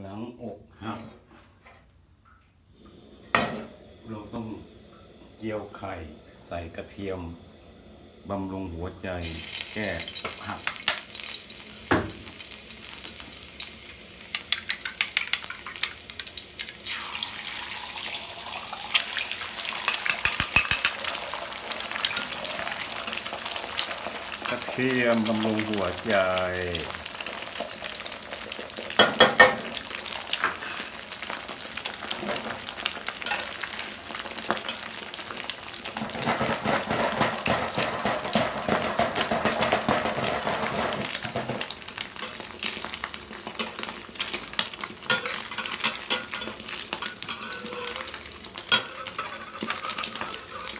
หลังอกหักเราต้องเจียวไข่ ใส่กระเทียมบำรุงหัวใจ แก้อกหัก กระเทียมบำรุงหัวใจ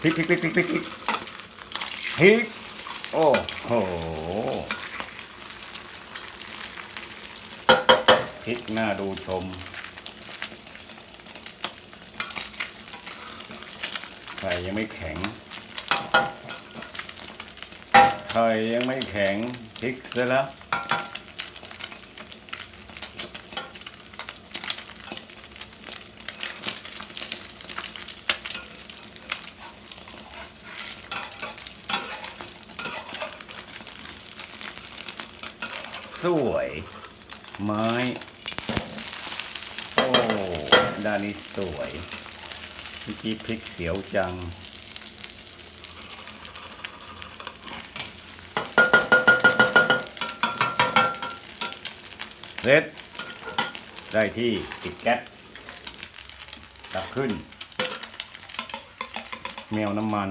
พริกพริกพริกพริกพริกพริกพริกโอ้โหพริกหน้าดูชมไข่ยังไม่แข็งไข่ยังไม่แข็งพริกเสร็จแล้ว สวย ไม้โอ้ด้านนี้สวยเมื่อกี้พริกเสียวจังเสร็จได้ที่ติดแก๊สตักขึ้น แมวน้ำมัน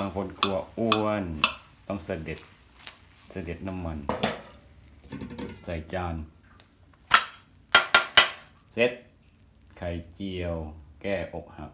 บางคนกลัวอ้วน ต้องเสด็จ เสด็จน้ำมัน ใส่จาน เสร็จ ไข่เจียว แก้อกหัก